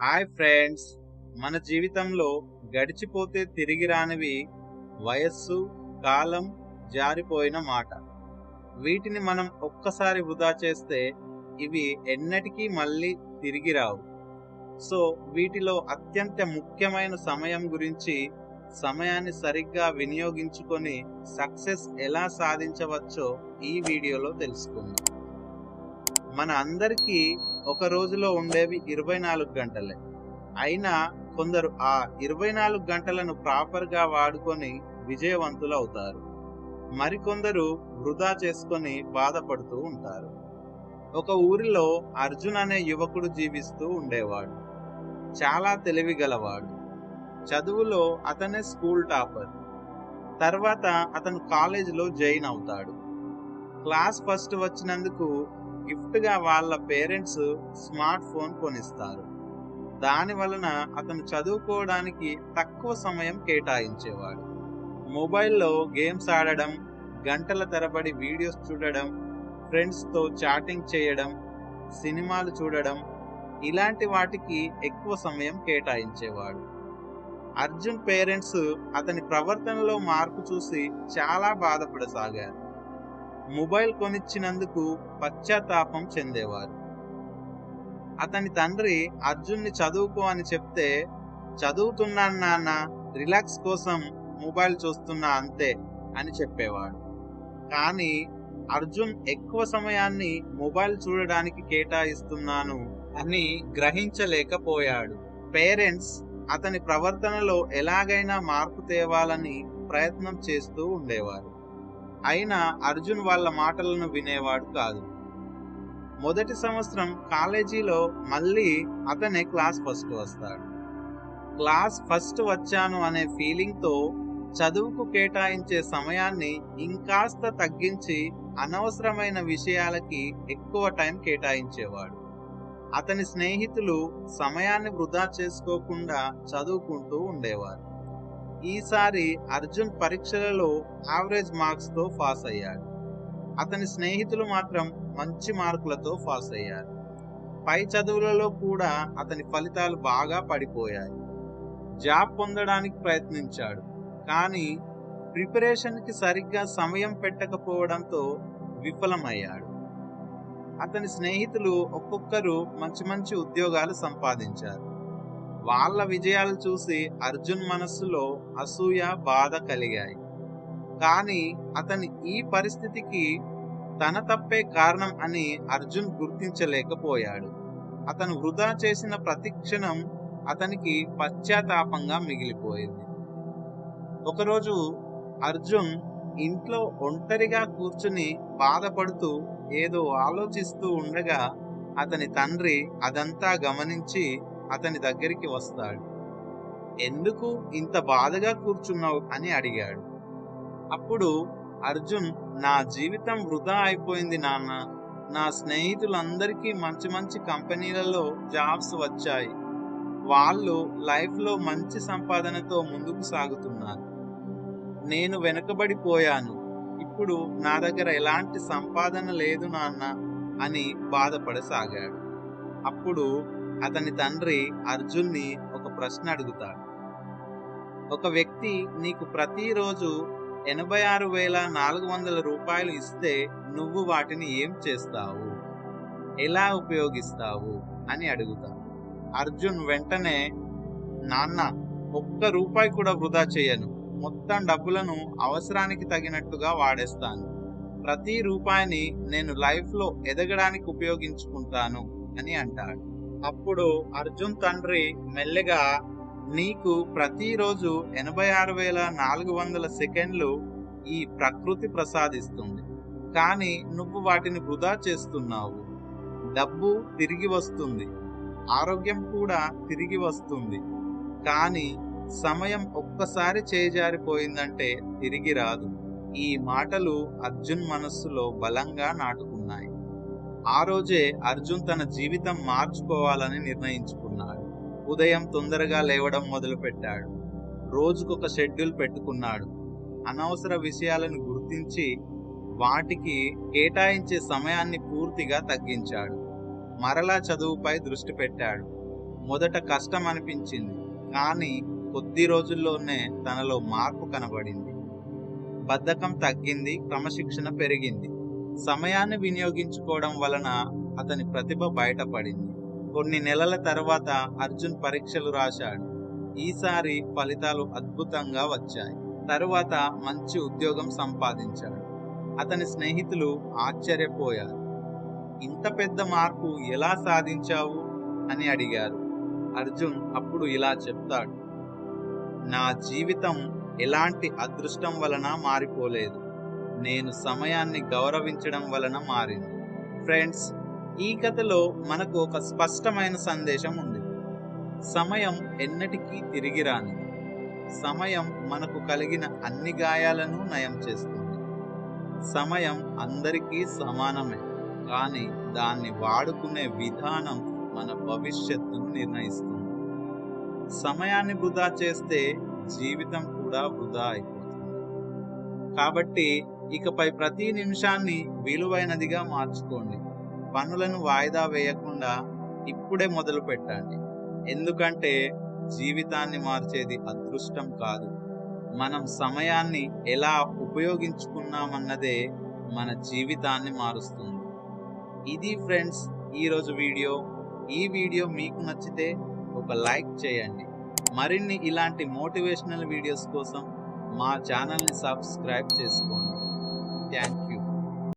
Hi friends. మన జీవితంలో గడిచిపోతే తిరిగి రానివి వయస్సు కాలం జారిపోయిన మాట. వీటిని మనం ఒక్కసారి వృధా చేస్తే ఇవి ఎన్నటికీ మళ్ళీ తిరిగి రావు. సో వీటిలో అత్యంత ముఖ్యమైన సమయం గురించి సమయాన్ని సరిగ్గా వినియోగించుకొని సక్సెస్ ఎలా సాధించవచ్చో ఈ వీడియోలో తెలుసుకుందాం. మన అందరికీ ఒక రోజులో ఉండేవి ఇరవై నాలుగు గంటలే. అయినా కొందరు ఆ ఇరవై నాలుగు గంటలను ప్రాపర్గా వాడుకొని విజయవంతులు అవుతారు. మరికొందరు వృధా చేసుకొని బాధపడుతూ ఉంటారు. ఒక ఊరిలో అర్జున్ అనే యువకుడు జీవిస్తూ ఉండేవాడు. చాలా తెలివిగలవాడు. చదువులో అతనే స్కూల్ టాపర్. తర్వాత అతను కాలేజీలో జాయిన్ అవుతాడు. క్లాస్ ఫస్ట్ వచ్చినందుకు గిఫ్ట్గా వాళ్ళ పేరెంట్స్ స్మార్ట్ ఫోన్ కొనిస్తారు. దాని వలన అతను చదువుకోవడానికి తక్కువ సమయం కేటాయించేవాడు. మొబైల్లో గేమ్స్ ఆడడం గంటల తరబడి వీడియోస్ చూడడం ఫ్రెండ్స్తో చాటింగ్ చేయడం సినిమాలు చూడడం ఇలాంటి వాటికి ఎక్కువ సమయం కేటాయించేవాడు. అర్జున్ పేరెంట్స్ అతని ప్రవర్తనలో మార్పు చూసి చాలా బాధపడసాగారు. మొబైల్ కొనిచ్చినందుకు పశ్చాత్తాపం చెందేవారు. అతని తండ్రి అర్జున్ని చదువుకో అని చెప్తే చదువుతున్నాను నాన్న రిలాక్స్ కోసం మొబైల్ చూస్తున్నా అంతే అని చెప్పేవాడు. కానీ అర్జున్ ఎక్కువ సమయాన్ని మొబైల్ చూడడానికి కేటాయిస్తున్నాను అని గ్రహించలేకపోయాడు. పేరెంట్స్ అతని ప్రవర్తనలో ఎలాగైనా మార్పు తేవాలని ప్రయత్నం చేస్తూ ఉండేవారు. అయినా అర్జున్ వాళ్ళ మాటలను వినేవాడు కాదు. మొదటి సంవత్సరం కాలేజీలో మళ్ళీ అతనే క్లాస్ ఫస్ట్ వస్తాడు. క్లాస్ ఫస్ట్ వచ్చాను అనే ఫీలింగ్తో చదువుకు కేటాయించే సమయాన్ని ఇంకాస్త తగ్గించి అనవసరమైన విషయాలకి ఎక్కువ టైం కేటాయించేవాడు. అతని స్నేహితులు సమయాన్ని వృధా చేసుకోకుండా చదువుకుంటూ ఉండేవారు. ఈసారి అర్జున్ పరీక్షలలో యావరేజ్ మార్క్స్తో పాస్ అయ్యాడు. అతని స్నేహితులు మాత్రం మంచి మార్కులతో పాస్ అయ్యారు. పై చదువులలో కూడా అతని ఫలితాలు బాగా పడిపోయాయి. జాబ్ పొందడానికి ప్రయత్నించాడు. కానీ ప్రిపరేషన్కి సరిగ్గా సమయం పెట్టకపోవడంతో విఫలమయ్యాడు. అతని స్నేహితులు ఒక్కొక్కరు మంచి మంచి ఉద్యోగాలు సంపాదించారు. వాళ్ళ విజయాలు చూసి అర్జున్ మనస్సులో అసూయ బాధ కలిగాయి. కానీ అతని ఈ పరిస్థితికి తన తప్పే కారణం అని అర్జున్ గుర్తించలేకపోయాడు. అతను వృధా చేసిన ప్రతి క్షణం అతనికి పశ్చాత్తాపంగా మిగిలిపోయింది. ఒకరోజు అర్జున్ ఇంట్లో ఒంటరిగా కూర్చుని బాధపడుతూ ఏదో ఆలోచిస్తూ ఉండగా అతని తండ్రి అదంతా గమనించి అతని దగ్గరికి వస్తాడు. ఎందుకు ఇంత బాధగా కూర్చున్నావు? అని అడిగాడు. అప్పుడు అర్జున్ నా జీవితం వృధా అయిపోయింది నాన్న. నా స్నేహితులందరికీ మంచి మంచి కంపెనీలలో జాబ్స్ వచ్చాయి. వాళ్ళు లైఫ్లో మంచి సంపాదనతో ముందుకు సాగుతున్నారు. నేను వెనుకబడిపోయాను. ఇప్పుడు నా దగ్గర ఎలాంటి సంపాదన లేదు నాన్న అని బాధపడసాగాడు. అప్పుడు అతని తండ్రి అర్జున్ని ఒక ప్రశ్న అడుగుతాడు. ఒక వ్యక్తి నీకు ప్రతిరోజు ఎనభై ఆరు వేల నాలుగు వందల రూపాయలు ఇస్తే నువ్వు వాటిని ఏం చేస్తావు? ఎలా ఉపయోగిస్తావు? అని అడుగుతాడు. అర్జున్ వెంటనే నాన్న ఒక్క రూపాయి కూడా వృధా చేయను. మొత్తం డబ్బులను అవసరానికి తగినట్టుగా వాడేస్తాను. ప్రతి రూపాయిని నేను లైఫ్లో ఎదగడానికి ఉపయోగించుకుంటాను అని అంటాడు. అప్పుడు అర్జున్ తండ్రి మెల్లగా నీకు ప్రతిరోజు ఎనభై ఆరు వేల నాలుగు వందల సెకండ్లు ఈ ప్రకృతి ప్రసాదిస్తుంది. కానీ నువ్వు వాటిని వృధా చేస్తున్నావు. డబ్బు తిరిగి వస్తుంది. ఆరోగ్యం కూడా తిరిగి వస్తుంది. కానీ సమయం ఒక్కసారి చేజారిపోయిందంటే తిరిగి రాదు. ఈ మాటలు అర్జున్ మనస్సులో బలంగా నాటుకు ఆ రోజే అర్జున్ తన జీవితం మార్చుకోవాలని నిర్ణయించుకున్నాడు. ఉదయం తొందరగా లేవడం మొదలుపెట్టాడు. రోజుకొక షెడ్యూల్ పెట్టుకున్నాడు. అనవసర విషయాలను గుర్తించి వాటికి కేటాయించే సమయాన్ని పూర్తిగా తగ్గించాడు. మరలా చదువుపై దృష్టి పెట్టాడు. మొదట కష్టం అనిపించింది కానీ కొద్ది రోజుల్లోనే తనలో మార్పు కనబడింది. బద్ధకం తగ్గింది క్రమశిక్షణ పెరిగింది. సమయాన్ని వినియోగించుకోవడం వలన అతని ప్రతిభ బయటపడింది. కొన్ని నెలల తర్వాత అర్జున్ పరీక్షలు రాశాడు. ఈసారి ఫలితాలు అద్భుతంగా వచ్చాయి. తరువాత మంచి ఉద్యోగం సంపాదించాడు. అతని స్నేహితులు ఆశ్చర్యపోయారు. ఇంత పెద్ద మార్పు ఎలా సాధించావు? అని అడిగారు. అర్జున్ అప్పుడు ఇలా చెప్తాడు. నా జీవితం ఎలాంటి అదృష్టం వలన మారిపోలేదు. నేను సమయాన్ని గౌరవించడం వలన మారింది. ఫ్రెండ్స్ ఈ కథలో మనకు ఒక స్పష్టమైన సందేశం ఉంది. సమయం ఎన్నటికీ తిరిగి రానిది. సమయం మనకు కలిగిన అన్ని గాయాలను నయం చేస్తుంది. సమయం అందరికీ సమానమే కానీ దాన్ని వాడుకునే విధానం మన భవిష్యత్తును నిర్ణయిస్తుంది. సమయాన్ని వృధా చేస్తే జీవితం కూడా వృధా అయిపోతుంది. కాబట్టి ఇకపై ప్రతి నిమిషాన్ని విలువైనదిగా మార్చుకోండి. పనులను వాయిదా వేయకుండా ఇప్పుడే మొదలు పెట్టండి. ఎందుకంటే జీవితాన్ని మార్చేది అదృష్టం కాదు. మనం సమయాన్ని ఎలా ఉపయోగించుకున్నామన్నదే మన జీవితాన్ని మారుస్తుంది. ఇది ఫ్రెండ్స్ ఈరోజు వీడియో. ఈ వీడియో మీకు నచ్చితే ఒక లైక్ చేయండి. మరిన్ని ఇలాంటి మోటివేషనల్ వీడియోస్ కోసం మా ఛానల్ని సబ్స్క్రైబ్ చేసుకోండి. Yes.